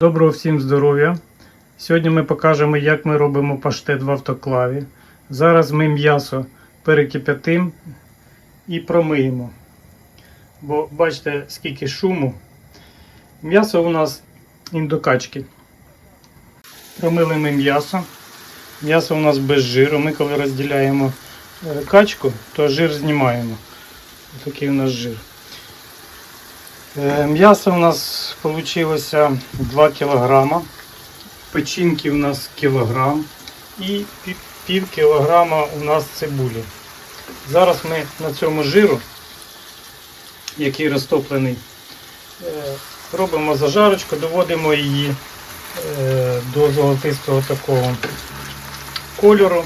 Доброго всім здоров'я! Сьогодні ми покажемо, як ми робимо паштет в автоклаві. Зараз ми м'ясо перекип'ятимо і промиємо. Бо бачите, скільки шуму. М'ясо у нас індокачки. Промили ми м'ясо. М'ясо у нас без жиру. Ми коли розділяємо е, качку, то жир знімаємо. Такий у нас жир. Е, М'ясо у нас вийшло 2 кг, печінки у нас кілограм і пів кілограма у нас цибулі. Зараз ми на цьому жиру, який розтоплений, е, робимо зажарочку, доводимо її е, до золотистого такого кольору.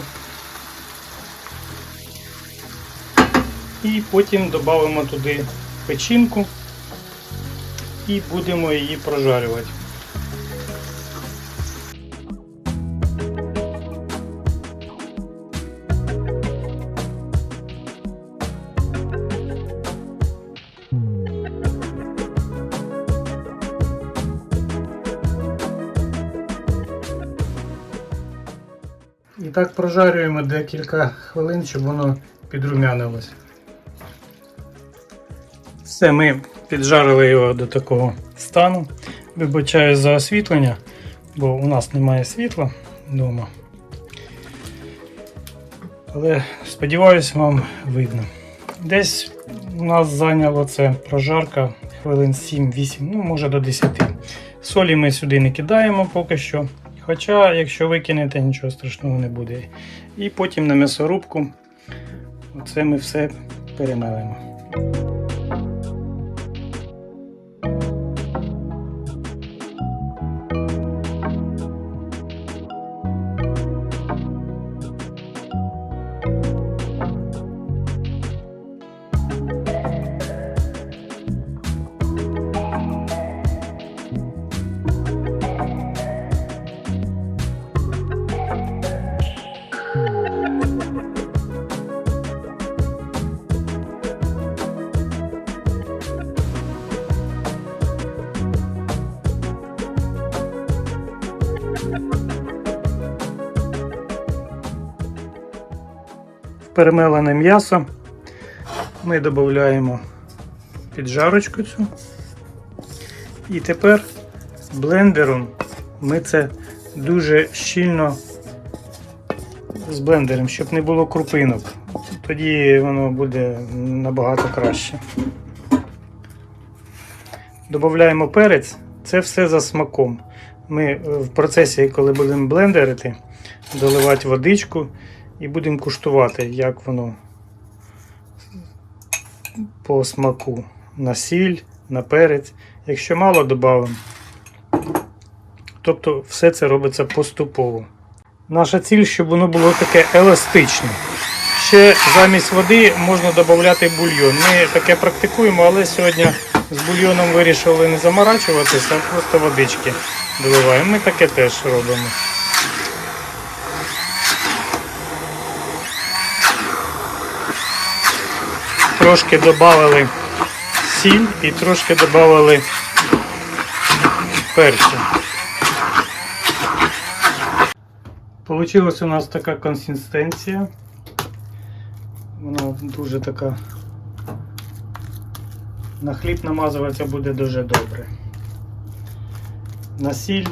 І потім додамо туди печінку і будемо її прожарювати. І так прожарюємо декілька хвилин, щоб воно підрумянилось. Все, ми піджарили його до такого стану. Вибачаю за освітлення, бо у нас немає світла вдома. Але сподіваюся, вам видно. Десь у нас зайняло це прожарка хвилин 7-8, ну може до 10. Солі ми сюди не кидаємо поки що. Хоча, якщо викинете, нічого страшного не буде. І потім на м'ясорубку оце ми все перемелимо. Перемелене м'ясо ми додаємо піджарочку цю. І тепер блендером ми це дуже щільно з блендером, щоб не було крупинок. Тоді воно буде набагато краще. Додаємо перець, це все за смаком. Ми в процесі, коли будемо блендерити, доливати водичку і будемо куштувати, як воно по смаку. На сіль, на перець. Якщо мало додамо. Тобто все це робиться поступово. Наша ціль, щоб воно було таке еластичне. Ще замість води можна додати бульйон. Ми таке практикуємо, але сьогодні з бульйоном вирішили не заморачуватися, а просто водички доливаємо. Ми таке теж робимо. Трошки додали сіль і трошки додали перцю. Получилась у нас така консистенція. Вона дуже така. На хліб намазуватися буде дуже добре. На сіль,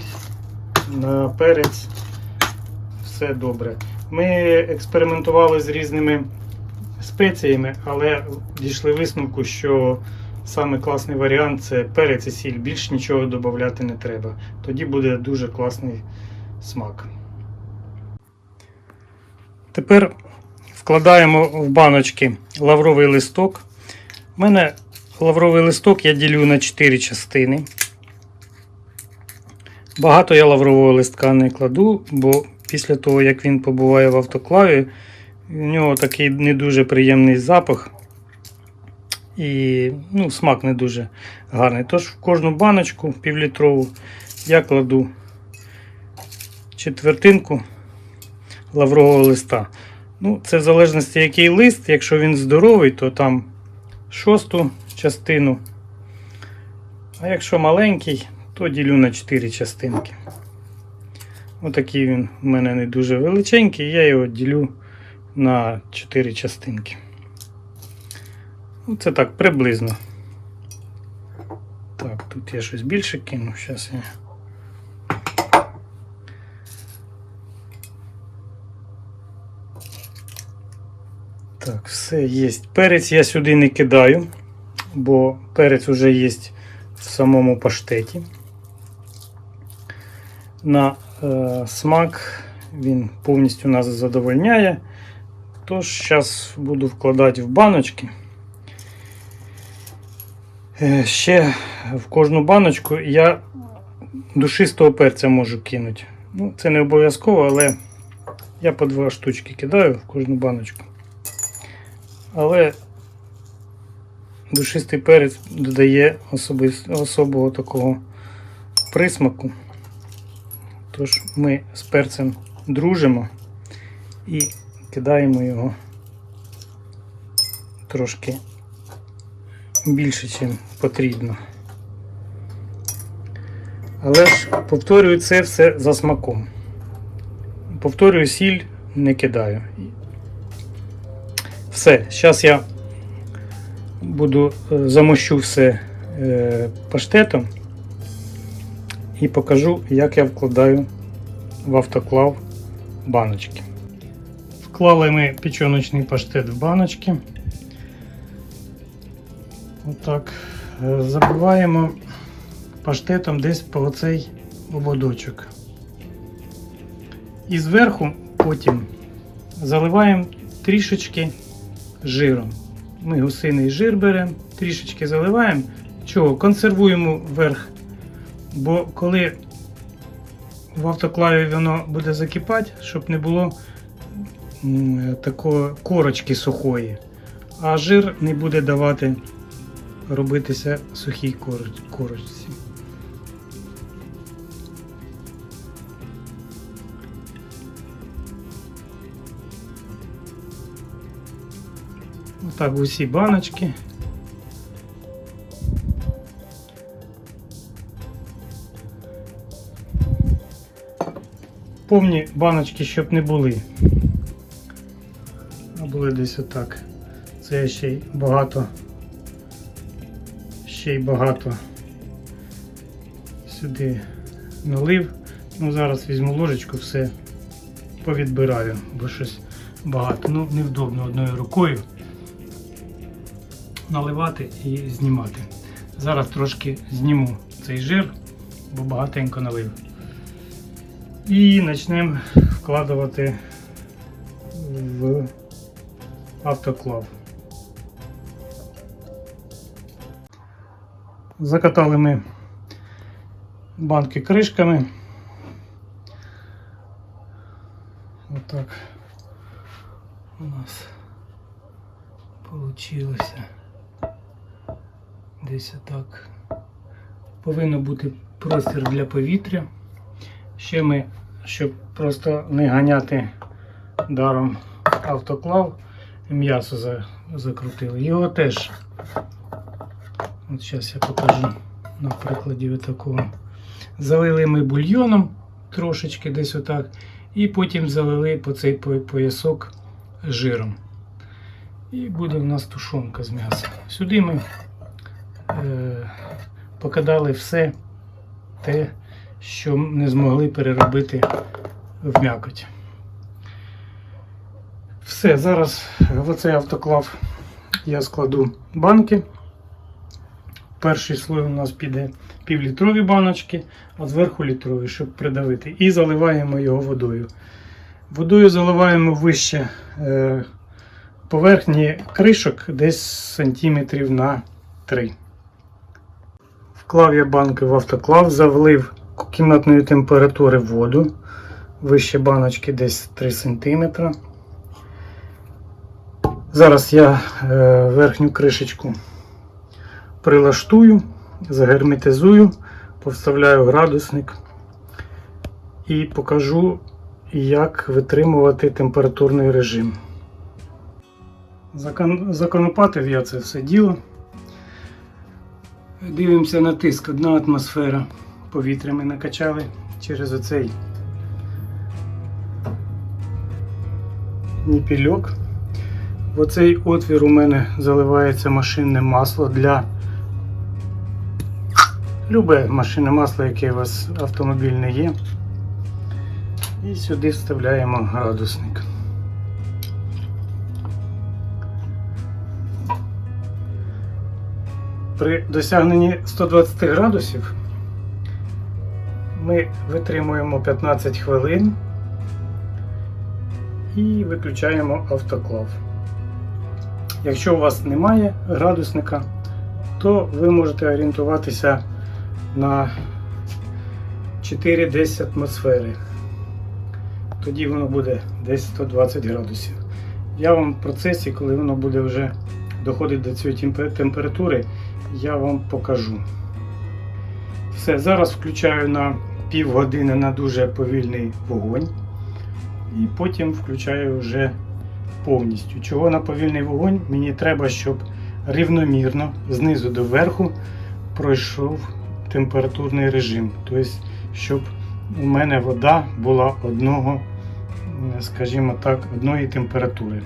на перець, все добре. Ми експериментували з різними спеціями, але дійшли висновку, що саме класний варіант це перець і сіль. Більш нічого додати не треба. Тоді буде дуже класний смак. Тепер вкладаємо в баночки лавровий листок. У мене лавровий листок я ділю на 4 частини. Багато я лаврового листка не кладу, бо після того, як він побуває в автоклаві, у нього такий не дуже приємний запах. І ну, смак не дуже гарний. Тож в кожну баночку півлітрову я кладу четвертинку лаврового листа. Ну, Це в залежності, який лист. Якщо він здоровий, то там шосту частину. А якщо маленький, то ділю на 4 частинки. Отакий він в мене не дуже величенький, я його ділю на 4 частинки. Ну, Це так приблизно. Так, тут я щось більше кину. Зараз я. Так, все є. Перець я сюди не кидаю, бо перець вже є в самому паштеті. На е, смак він повністю нас задовольняє. Тож зараз буду вкладати в баночки. Е, Ще в кожну баночку я душистого перця можу кинути. Ну, це не обов'язково, але я по два штучки кидаю в кожну баночку. Але душистий перець додає особого такого присмаку. Тож ми з перцем дружимо і кидаємо його трошки більше, ніж потрібно. Але ж повторюю це все за смаком. Повторюю, сіль не кидаю. Все, зараз я буду е, замощу все е, паштетом і покажу, як я вкладаю в автоклав баночки. Вклали ми печеночний паштет в баночки. Отак. Е, Забиваємо паштетом десь по оцей ободочок. І зверху потім заливаємо трішечки жиром. Ми гусиний жир беремо, трішечки заливаємо. Чого? Консервуємо верх. Бо коли в автоклаві воно буде закипати, щоб не було такої корочки сухої, а жир не буде давати робитися сухій короч- корочці. Отак усі баночки. Повні баночки, щоб не були. А десь отак. Це ще й багато. Ще й багато сюди налив. Ну, зараз візьму ложечку, все повідбираю, бо щось багато. Ну, невдобно одною рукою наливати і знімати. Зараз трошки зніму цей жир, бо багатенько налив. І почнемо вкладувати в автоклав. Закатали ми банки кришками. Отак у нас получилося. Десь отак. Повинно бути простір для повітря. Ще ми, щоб просто не ганяти даром автоклав, м'ясо за- закрутили. Його теж. От зараз я покажу на прикладі такого. Залили ми бульйоном трошечки десь отак. І потім залили по цей поясок жиром. І буде в нас тушонка з м'яса. Сюди ми е, покидали все те, що не змогли переробити в м'якоть. Все, зараз в оцей автоклав я складу банки. Перший слой у нас піде півлітрові баночки, а зверху літрові, щоб придавити. І заливаємо його водою. Водою заливаємо вище е, поверхні кришок десь сантиметрів на 3. Вклав я банки в автоклав, завлив кімнатної температури воду. Вище баночки десь 3 см. Зараз я е, верхню кришечку прилаштую, загерметизую, повставляю градусник і покажу, як витримувати температурний режим. Закон- Законопатив я це все діло. Дивимося на тиск, одна атмосфера повітря ми накачали через оцей ніпільок. В оцей отвір у мене заливається машинне масло для любе машинне масло, яке у вас автомобільне є. І сюди вставляємо градусник. При досягненні 120 градусів ми витримуємо 15 хвилин і виключаємо автоклав. Якщо у вас немає градусника, то ви можете орієнтуватися на 4-10 атмосфери. Тоді воно буде десь 120 градусів. Я вам в процесі, коли воно буде вже доходити до цієї температури, я вам покажу. Все, зараз включаю на півгодини на дуже повільний вогонь. І потім включаю вже повністю. Чого на повільний вогонь? Мені треба, щоб рівномірно знизу до верху пройшов температурний режим. Тобто, щоб у мене вода була одного, е, скажімо так, одної температури.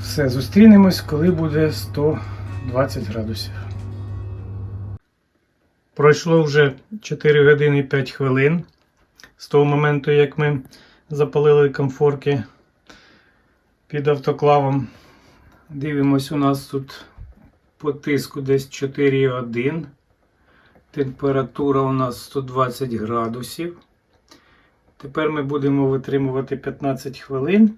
Все, зустрінемось, коли буде 120 градусів. Пройшло вже 4 години 5 хвилин з того моменту, як ми запалили комфорки під автоклавом. Дивимось, у нас тут по тиску десь 4,1. Температура у нас 120 градусів. Тепер ми будемо витримувати 15 хвилин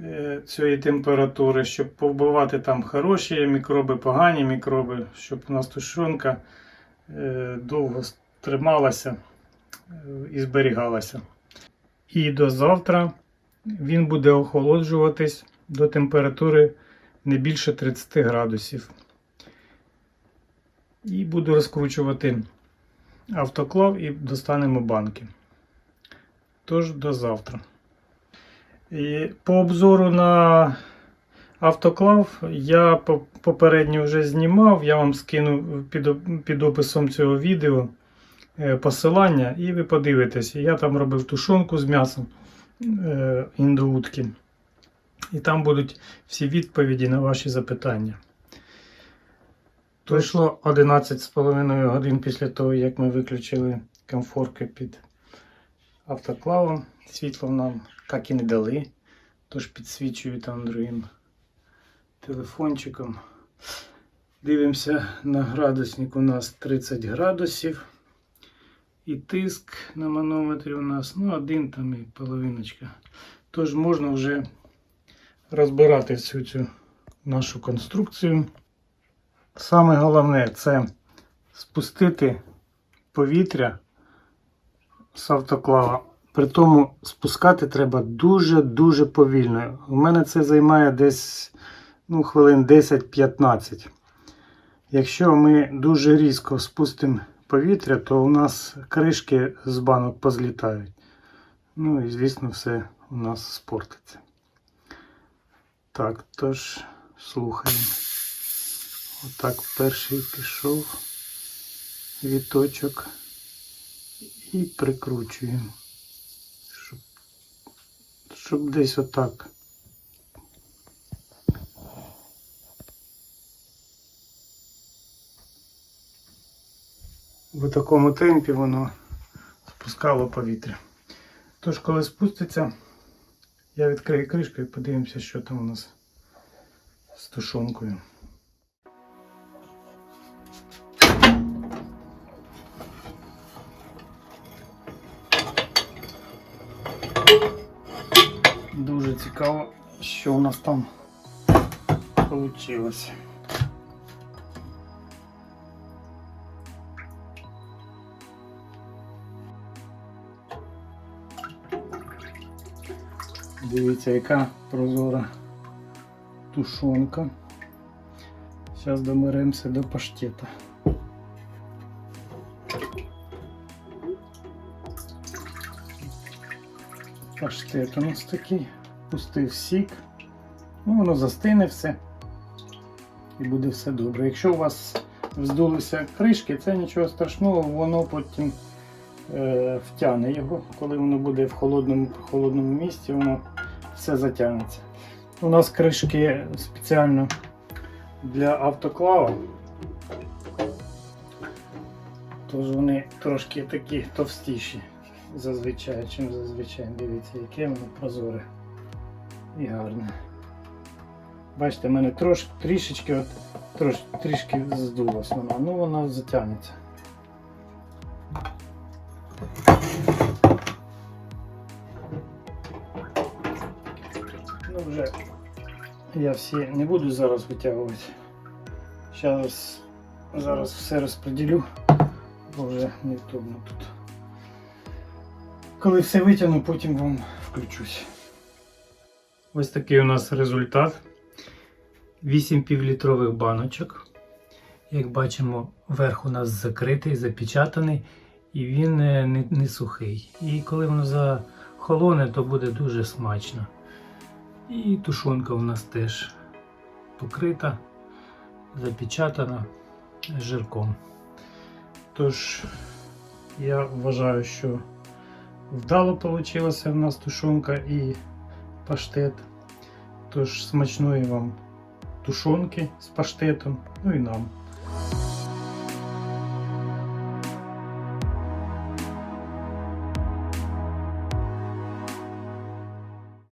е, цієї температури, щоб повбивати там хороші мікроби, погані мікроби, щоб у нас тушонка е, довго трималася е, і зберігалася. І до завтра він буде охолоджуватись до температури не більше 30 градусів. І буду розкручувати автоклав і достанемо банки. Тож до завтра. І по обзору на автоклав я попередньо вже знімав. Я вам скину під, під описом цього відео посилання, і ви подивитесь. Я там робив тушонку з м'ясом е, індоутки. І там будуть всі відповіді на ваші запитання. Пройшло 11,5 годин після того, як ми виключили комфорки під автоклавом. Світло нам так і не дали. Тож підсвічую там другим телефончиком. Дивимося на градусник у нас 30 градусів. І тиск на манометрі у нас ну, один там і половиночка. Тож можна вже розбирати всю цю нашу конструкцію. Саме головне це спустити повітря з автоклава. При тому спускати треба дуже-дуже повільно. У мене це займає десь ну, хвилин 10-15. Якщо ми дуже різко спустимо повітря, то у нас кришки з банок позлітають. Ну і звісно, все у нас спортиться. Так, тож слухаємо. Отак перший пішов віточок і прикручуємо, щоб, щоб десь отак. В такому темпі воно спускало повітря. Тож, коли спуститься, я відкрию кришку і подивимося, що там у нас з тушонкою. Дуже цікаво, що у нас там вийшло. Дивіться, яка прозора тушонка. Зараз доберемося до паштета. Паштет у нас такий. Пустив сік. Ну, воно застине все. І буде все добре. Якщо у вас вздулися кришки, це нічого страшного, воно потім втягне його, коли воно буде в холодному, холодному місці, воно все затягнеться. У нас кришки спеціально для автоклава. Тож вони трошки такі товстіші зазвичай, чим зазвичай. Дивіться, яке воно прозоре і гарне. Бачите, в мене трош, трішечки, от, трош, трішки здулась вона, ну вона затягнеться. Ну вже я всі не буду зараз витягувати. Зараз, зараз все розподілю, бо вже невдобно тут. Коли все витягну, потім вам включусь. Ось такий у нас результат. 8 півлітрових баночок. Як бачимо, верх у нас закритий, запечатаний, і він е, не, не сухий. І коли воно захолоне, то буде дуже смачно. І тушонка у нас теж покрита, запечатана жирком. Тож, я вважаю, що вдало вийшла в нас тушонка і паштет. Тож смачної вам тушонки з паштетом, ну і нам.